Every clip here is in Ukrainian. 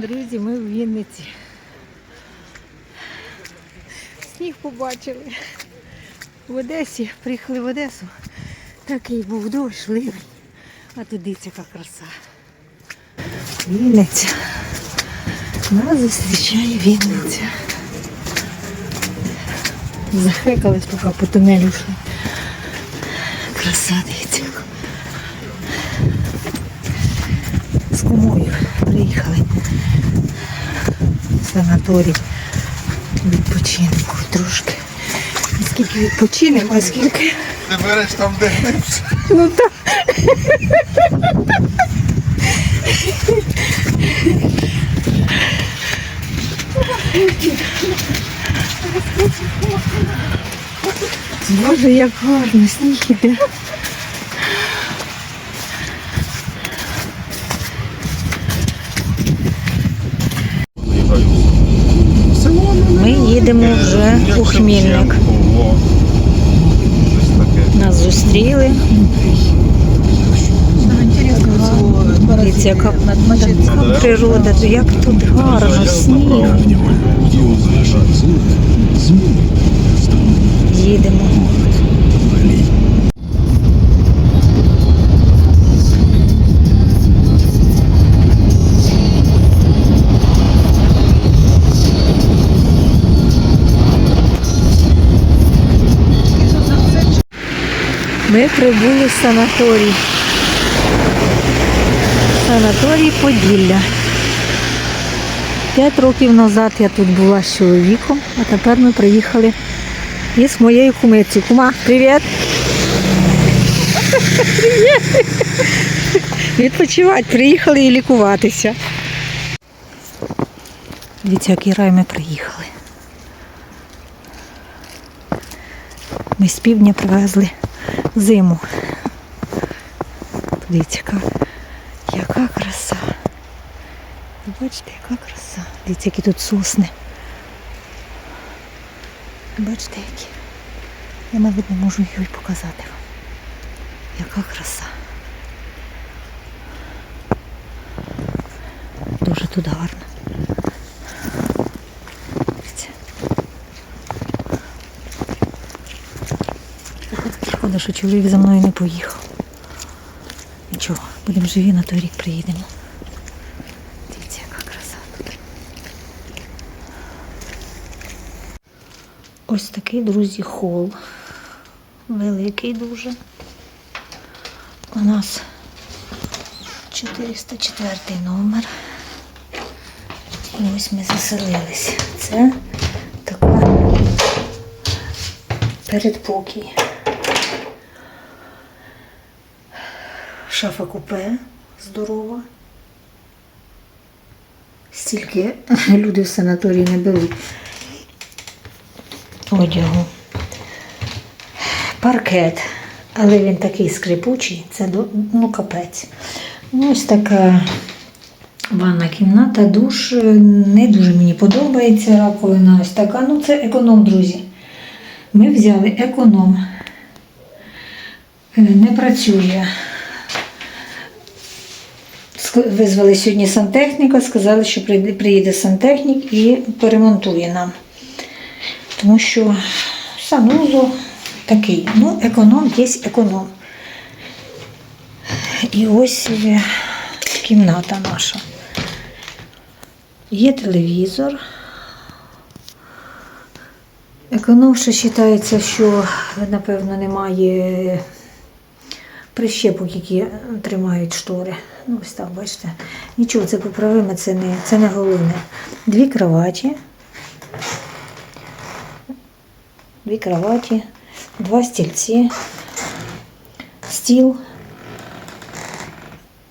Друзі, ми в Вінниці. Сніг побачили. В Одесі, приїхали в Одесу. Такий був дощ, ливень. А тут дивіться, яка краса. Вінниця. Нас зустрічає Вінниця. Захекались, поки по тунелю йшли. Краса, дивіться. З кумою приїхали санаторій. Відпочинку трошки. Скільки відпочинемо, а скільки. Ти береш там, де глибше. Ну так. Боже, як гарно, сніг іде. Їдемо вже у Хмільник. Нас зустріли. Дивіться, яка природа, як тут гарно, сніг. Їдемо. Ми прибули в санаторій. Санаторій Поділля. П'ять років назад я тут була з чоловіком, а тепер ми приїхали із моєю кумицею. Кума, привіт! Привіт! Відпочивати, приїхали і лікуватися. Дивіться, який рай ми приїхали. Ми з півдня привезли зиму. Дивіться, яка, яка краса. Бачите, яка краса. Дивіться, які тут сосни. Бачите, які. Я, мабуть, не можу її показати вам. Яка краса. Дуже тут гарно. Дивіться. Шкода, що чоловік за мною не поїхав. Нічого, будемо живі, на той рік приїдемо. Дивіться, яка краса тут. Ось такий, друзі, хол. Великий дуже. У нас 404 номер. І ось ми заселились. Це така передпокій. Шафа купе здорова. Стільки люди в санаторії не беруть одягу. Паркет, але він такий скрипучий, це ну капець. Ну, ось така ванна кімната, душ. е, Не дуже мені подобається раковина. Ось така. Ну, це економ, друзі. Ми взяли економ. Е, Не працює. Визвали сьогодні сантехніка, сказали, що приїде сантехнік і перемонтує нам. Тому що санузел такий. Ну, економ є економ. І ось кімната наша. Є телевізор. Економ ще вважається, що, напевно, немає прищепок, які тримають штори. Ну, ось так, бачите. Нічого, це поправимо, це не, це не головне. Дві кроваті. Дві кроваті, два стільці, стіл.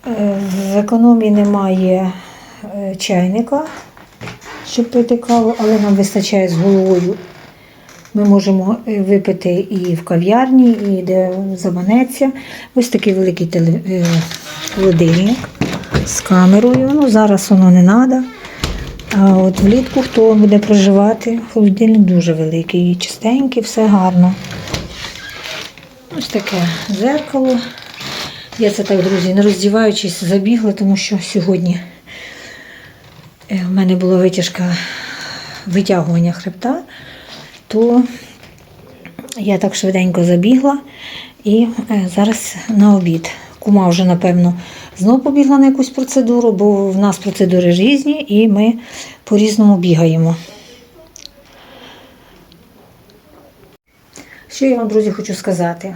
Е, В економії немає е, чайника, щоб пити каву, але нам вистачає з головою. Ми можемо е, випити і в кав'ярні, і де заманеться. Ось такий великий е, холодильник з камерою. Ну, зараз воно не треба. А от влітку, хто буде проживати, холодильник дуже великий, чистенький, все гарно. Ось таке зеркало. Я це так, друзі, не роздіваючись, забігла, тому що сьогодні е, в мене була витяжка витягування хребта, то я так швиденько забігла і е, зараз на обід. Кума вже, напевно, знов побігла на якусь процедуру, бо в нас процедури різні і ми по-різному бігаємо. Що я вам, друзі, хочу сказати?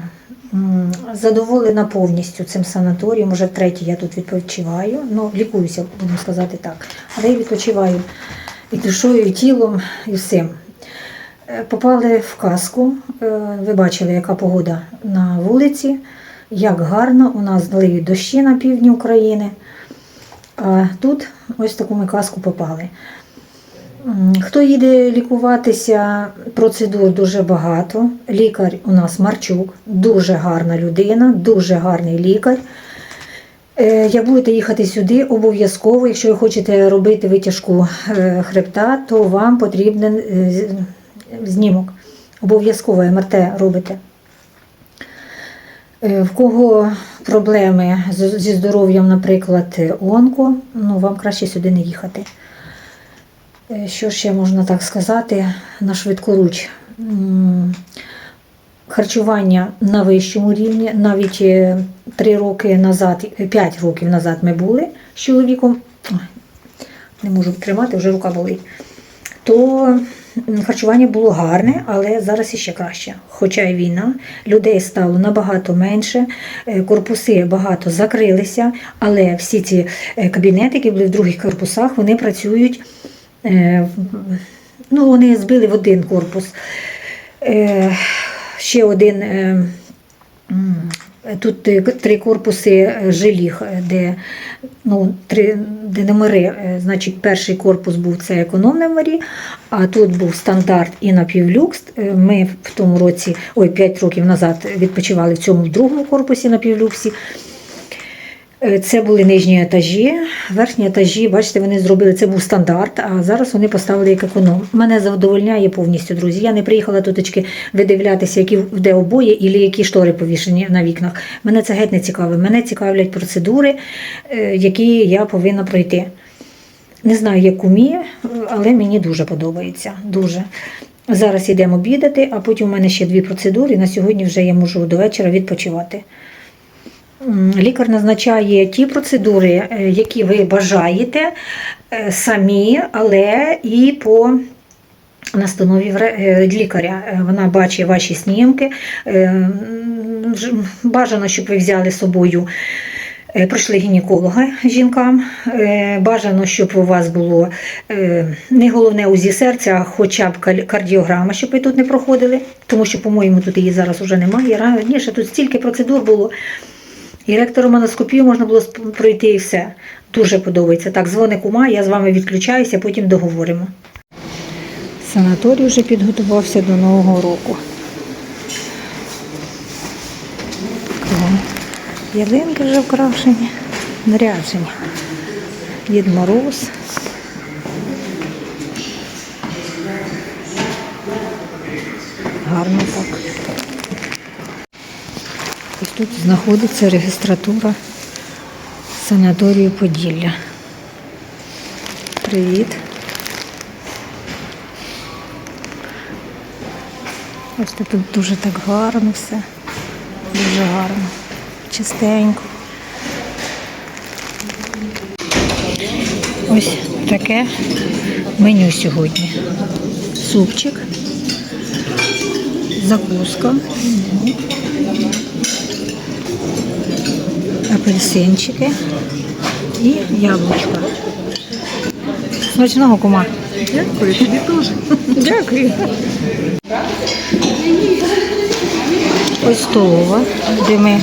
Задоволена повністю цим санаторієм. Уже втретє я тут відпочиваю. Ну, лікуюся, будемо сказати так. Але я відпочиваю і душою, і тілом, і всім. Е, Попали в казку. Е, Ви бачили, яка погода на вулиці, як гарно. У нас зливі дощі на півдні України. А тут ось таку ми казку попали. Хто їде лікуватися, процедур дуже багато. Лікар у нас Марчук, дуже гарна людина, дуже гарний лікар. Е, Як будете їхати сюди, обов'язково, якщо ви хочете робити витяжку хребта, то вам потрібен знімок. Обов'язково МРТ робите. Е, В кого проблеми зі здоров'ям, наприклад, онко, ну вам краще сюди не їхати. Е, Що ще можна так сказати на швидкоруч? Харчування на вищому рівні. Навіть е, три роки назад, е, п'ять років назад ми були з чоловіком. Не можу тримати, вже рука болить. То харчування було гарне, але зараз іще краще. Хоча й війна, людей стало набагато менше, е, корпуси багато закрилися, але всі ці е, кабінети, які були в других корпусах, вони працюють. Е, Ну, вони збили в один корпус. Ще один. Е, Тут е, три корпуси жиліг, е, де, ну, три, де номери. Значить, перший корпус був це економ номері, а тут був стандарт і напівлюкс. Ми в тому році, ой, 5 років назад відпочивали в цьому в другому корпусі напівлюксі. Е, Це були нижні етажі, верхні етажі, бачите, вони зробили це був стандарт, а зараз вони поставили як економ. Мене задовольняє повністю, друзі. Я не приїхала туточки видивлятися, які де обої і які штори повішені на вікнах. Мене це геть не цікавить. Мене цікавлять процедури, е, які я повинна пройти. Не знаю, як кумі, але мені дуже подобається. Дуже. Зараз йдемо обідати, а потім у мене ще дві процедури. На сьогодні вже я можу до вечора відпочивати. Лікар назначає ті процедури, е, які ви бажаєте е, самі, але і по настанові е, лікаря. Вона бачить ваші снімки. Бажано, щоб ви взяли з собою. Пройшли гінеколога жінкам. Бажано, щоб у вас було не головне УЗІ серця, а хоча б кардіограма, щоб ви тут не проходили, тому що, по-моєму, тут її зараз вже немає. Раніше тут стільки процедур було. І ректороманоскопію можна було пройти і все. Дуже подобається. Так, дзвоник ума, я з вами відключаюся, потім договоримо. Санаторій вже підготувався до Нового року. Ялинки вже вкрашені, наряджені. Дід Мороз. Гарно так. Тут знаходиться регістратура санаторію Поділля. Привіт. Ось тут дуже так гарно все. Дуже гарно. Чистенько. Ось таке меню сьогодні. Супчик, закуска, апельсинчики і яблучка. Смачного кума. Дякую, тобі теж. Дякую. Ось столова, де ми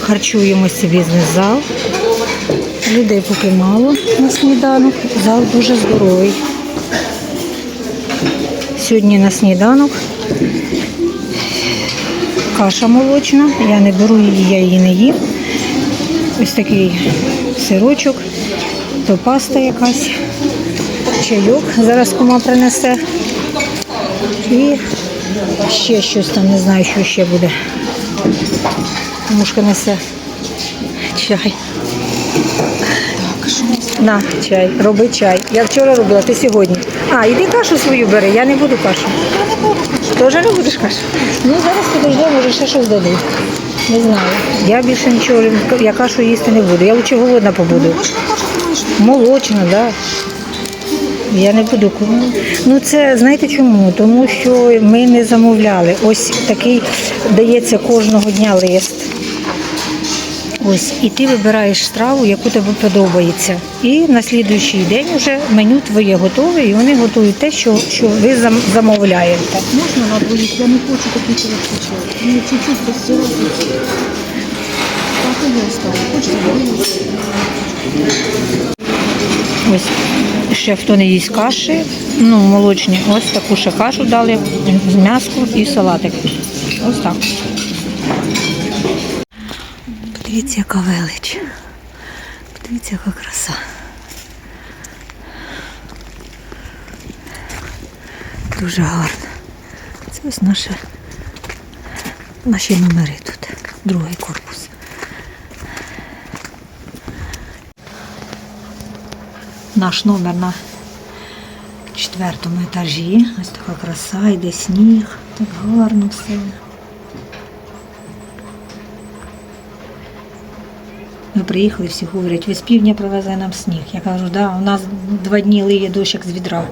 харчуємося бізнес-зал. Людей поки мало на сніданок. Зал дуже здоровий. Сьогодні на сніданок каша молочна. Я не беру її, я її не їм. Ось такий сирочок, то паста якась, чайок. Зараз кума принесе. І ще щось там, не знаю, що ще буде. Мушка несе чай. На, чай, роби чай. Я вчора робила, ти сьогодні. А, іди кашу свою бери, я не буду кашу. Теж не будеш кашу? Ну зараз подожди, може ще щось дадуть. Не знаю. Я більше нічого, я кашу їсти не буду. Я лучше голодна побуду. Молочно. Молочна, так. Да. Я не буду купувати. Ну це знаєте чому? Тому що ми не замовляли. Ось такий дається кожного дня лист. Ось, і ти вибираєш страву, яку тобі подобається. І на слідуючий день вже меню твоє готове, і вони готують те, що, що ви замовляєте. Можна на двоїх? Я не хочу такий коробки. Мені чуть-чуть розсирати. Так і я стала. Хочете? Ось ще хто не їсть каші, ну молочні, ось таку ще кашу дали з м'яском і салатик. Ось так. Подивіться, яка велич. Подивіться, яка краса. Дуже гарно. Це ось наше, наші номери тут. Другий корпус. Наш номер на четвертому етажі. Ось така краса, йде сніг, так гарно все. Ми приїхали, всі говорять, ви з півдня привезли нам сніг. Я кажу, да, у нас два дні лиє дощ як з відра.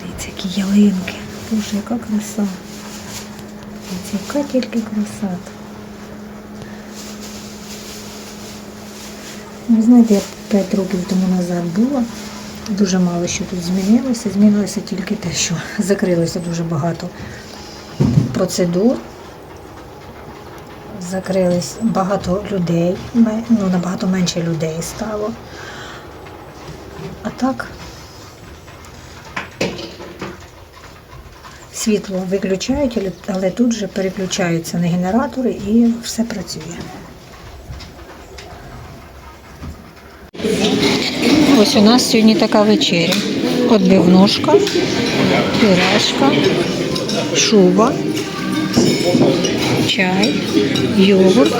Дивіться, які ялинки. Боже, яка краса. Дивіться, яка тільки краса. Ви знаєте, я 5 років тому назад була. Дуже мало що тут змінилося. Змінилося тільки те, що закрилося дуже багато процедур. Закрились багато людей, ну, набагато менше людей стало. А так світло виключають, але- тут же переключаються на генератори і все працює. Ось у нас сьогодні така вечеря. Отбивнушка, пюрешка, шуба, чай, йогурт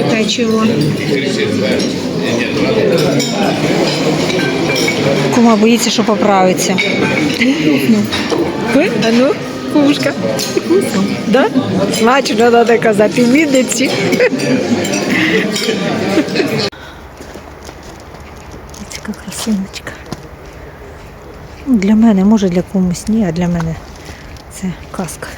і печиво. Кума боїться, що поправиться. Ви? А ну, кумушка. Да? Смачно треба казати, в Ну, Для мене, може для комусь ні, а для мене це казка.